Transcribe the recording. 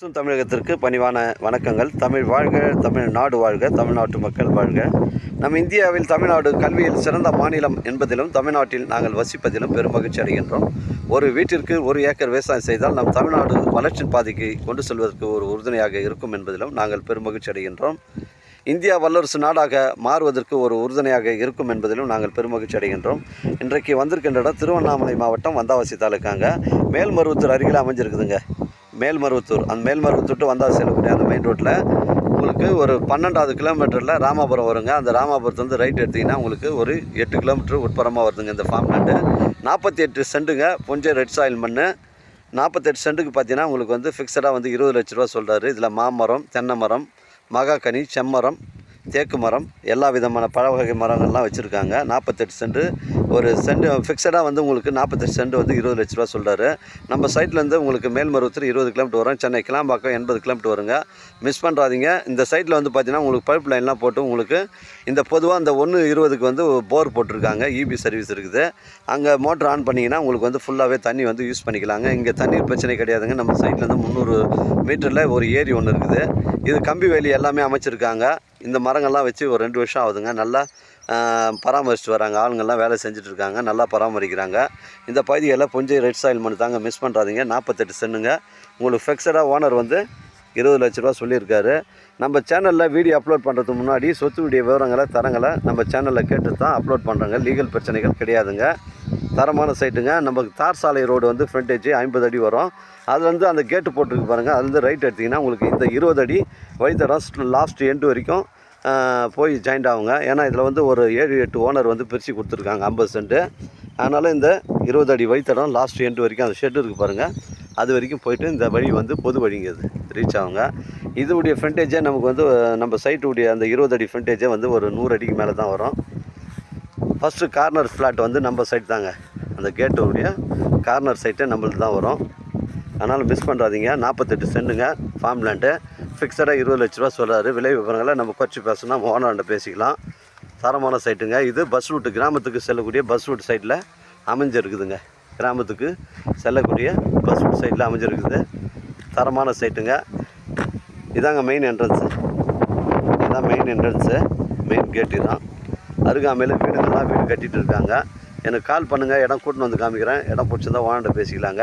சும் தமிழகத்திற்கு பணிவான வணக்கங்கள். தமிழ் வாழ்க தமிழ் நாடு வாழ்க தமிழ்நாட்டு மக்கள் வாழ்க. நம் இந்தியாவில் தமிழ்நாடு கல்வியில் சிறந்த மாநிலம் என்பதிலும் தமிழ்நாட்டில் நாங்கள் வசிப்பதிலும் பெரும் மகிழ்ச்சி அடைகின்றோம். ஒரு வீட்டிற்கு ஒரு ஏக்கர் விவசாயம் செய்தால் நம் தமிழ்நாடு வளர்ச்சி பாதைக்கு கொண்டு செல்வதற்கு ஒரு உறுதுணையாக இருக்கும் என்பதிலும் நாங்கள் பெரும் மகிழ்ச்சி அடைகின்றோம். இந்தியா வல்லரசு நாடாக மாறுவதற்கு ஒரு உறுதுணையாக இருக்கும் என்பதிலும் நாங்கள் பெருமகிழ்ச்சி அடைகின்றோம். இன்றைக்கு வந்திருக்கின்ற இடம் திருவண்ணாமலை மாவட்டம் வந்தாவாசி தாலுக்காங்க. மேல்மருவத்தூர் அருகில் அமைஞ்சிருக்குதுங்க. மேல்மருவத்தூர் அந்த மேல்மருவத்தூர் டு வந்தாவாசி செல்லக்கூடிய அந்த மெயின் ரோட்டில் உங்களுக்கு ஒரு பன்னெண்டாவது கிலோமீட்டரில் ராமாபுரம் வருங்க. அந்த ராமாபுரத்துலேருந்து ரைட் எடுத்திங்கன்னா உங்களுக்கு ஒரு எட்டு கிலோமீட்டர் உட்புறமாக வருதுங்க இந்த ஃபார்ம் லேண்டு நாற்பத்தி எட்டு சென்ட்டுங்க புஞ்சை ரெட் சாயில் மண் நாற்பத்தெட்டு சென்ட்டுக்கு பார்த்தீங்கன்னா உங்களுக்கு வந்து ஃபிக்ஸடாக வந்து இருபது லட்ச ரூபா சொல்கிறாரு இதில் மாமரம் தென்னை மரம் மகாக்கனி செம்மரம் தேக்கு மரம் எல்லா விதமான பழ வகை மரங்கள்லாம் வச்சுருக்காங்க. நாற்பத்தெட்டு சென்ட். ஒரு சென்ட் ஃபிக்ஸடாக வந்து உங்களுக்கு நாற்பத்தெட்டு சென்ட் வந்து இருபது லட்ச ரூபா சொல்கிறாரு நம்ம சைட்லேருந்து உங்களுக்கு மேல்மருவத்தூர் இருபது கிலோமீட்டர் வரும். சென்னை கிளாம்பாக்கம் எண்பது கிலோமீட்டர் வருங்க. மிஸ் பண்ணுறாதீங்க இந்த சைட்டில் வந்து பார்த்தீங்கன்னா உங்களுக்கு பைப் லைன்லாம் போட்டு உங்களுக்கு இந்த பொதுவாக இந்த ஒன்று இருபதுக்கு வந்து போர் போட்டிருக்காங்க. இபி சர்வீஸ் இருக்குது. அங்கே மோட்டர் ஆன் பண்ணிங்கன்னா உங்களுக்கு வந்து ஃபுல்லாகவே தண்ணி வந்து யூஸ் பண்ணிக்கலாங்க. இங்கே தண்ணீர் பிரச்சனை கிடையாதுங்க. நம்ம சைட்லேருந்து முந்நூறு மீட்டரில் ஒரு ஏரி ஒன்று இருக்குது. இது கம்பி வேலி எல்லாமே அமைச்சிருக்காங்க. இந்த மரங்கள்லாம் வச்சு ஒரு ரெண்டு வருஷம் ஆகுதுங்க. நல்லா பராமரிச்சுட்டு வராங்க. ஆளுங்கள்லாம் வேலை செஞ்சுட்டு இருக்காங்க நல்லா பராமரிக்கிறாங்க. இந்த பகுதிகளில் புஞ்சை ரெட் சாயில் மண் தாங்க மிஸ் பண்ணுறாதீங்க நாற்பத்தெட்டு சென்னுங்க. உங்களுக்கு ஃபிக்ஸடாக ஓனர் வந்து இருபது லட்ச ரூபா சொல்லியிருக்காரு. நம்ம சேனலில் வீடியோ அப்லோட் பண்ணுறதுக்கு முன்னாடி சொத்து விவரங்களை தரங்களை நம்ம சேனலில் கேட்டு தான் அப்லோட் பண்ணுறாங்க லீகல் பிரச்சனைகள் கிடையாதுங்க. தரமான சைட்டுங்க நமக்கு தார் சாலை ரோடு வந்து ஃப்ரண்டேஜ் ஐம்பது அடி வரும். அதுலேருந்து அந்த கேட்டு போட்டுருக்கு பாருங்கள் அதுலேருந்து ரைட் எடுத்திங்கன்னா உங்களுக்கு இந்த இருபது அடி வழித்தடம் லாஸ்ட் எண்டு வரைக்கும் போய் ஜாயிண்ட் ஆகுங்க ஏன்னா இதில் வந்து ஒரு ஏழு எட்டு ஓனர் வந்து பிரித்து கொடுத்துருக்காங்க ஐம்பது சென்ட்டு அதனால் இந்த இருபது அடி வழித்தடம் லாஸ்ட் எண்டு வரைக்கும் அந்த ஷெட்டு இருக்குது பாருங்கள் அது வரைக்கும் போயிட்டு இந்த வழி வந்து பொது வழிங்கிறது ரீச் ஆகுங்க இதுடைய ஃப்ரண்டேஜே நமக்கு வந்து நம்ம சைட்டுடைய அந்த இருபது அடி ஃப்ரண்டேஜே வந்து ஒரு நூறு அடிக்கு மேலே தான் வரும். ஃபஸ்ட்டு கார்னர் ஃப்ளாட் வந்து நம்ம சைட் தாங்க. அந்த கேட்டுடைய கார்னர் சைட்டே நம்மளுக்கு தான் வரும். அதனால் மிஸ் பண்ணுறாதீங்க நாற்பத்தெட்டு சென்ட்டுங்க ஃபார்ம் லேண்டு ஃபிக்ஸடாக இருபது லட்ச ரூபா சொல்கிறாரு விலை விவரங்களை நம்ம குறைச்சி பேசணும் ஓனர்கிட்ட பேசிக்கலாம். தரமான சைட்டுங்க இது பஸ் ரூட்டு கிராமத்துக்கு செல்லக்கூடிய பஸ் ரூட் சைட்டில் அமைஞ்சிருக்குதுங்க. கிராமத்துக்கு செல்லக்கூடிய பஸ் ரூட் சைட்டில் அமைஞ்சிருக்குது. தரமான சைட்டுங்க இதாங்க மெயின் என்ட்ரன்ஸு இதுதான் மெயின் என்ட்ரன்ஸு மெயின் கேட்டு தான் அருகாமையில் வீடுகள்லாம் வீடு கட்டிகிட்டு இருக்காங்க. எனக்கு கால் பண்ணுங்கள் இடம் கூட்டின்னு வந்து காமிக்கிறேன். இடம் பிடிச்சிருந்தா ஓனர்கிட்ட பேசிக்கலாங்க.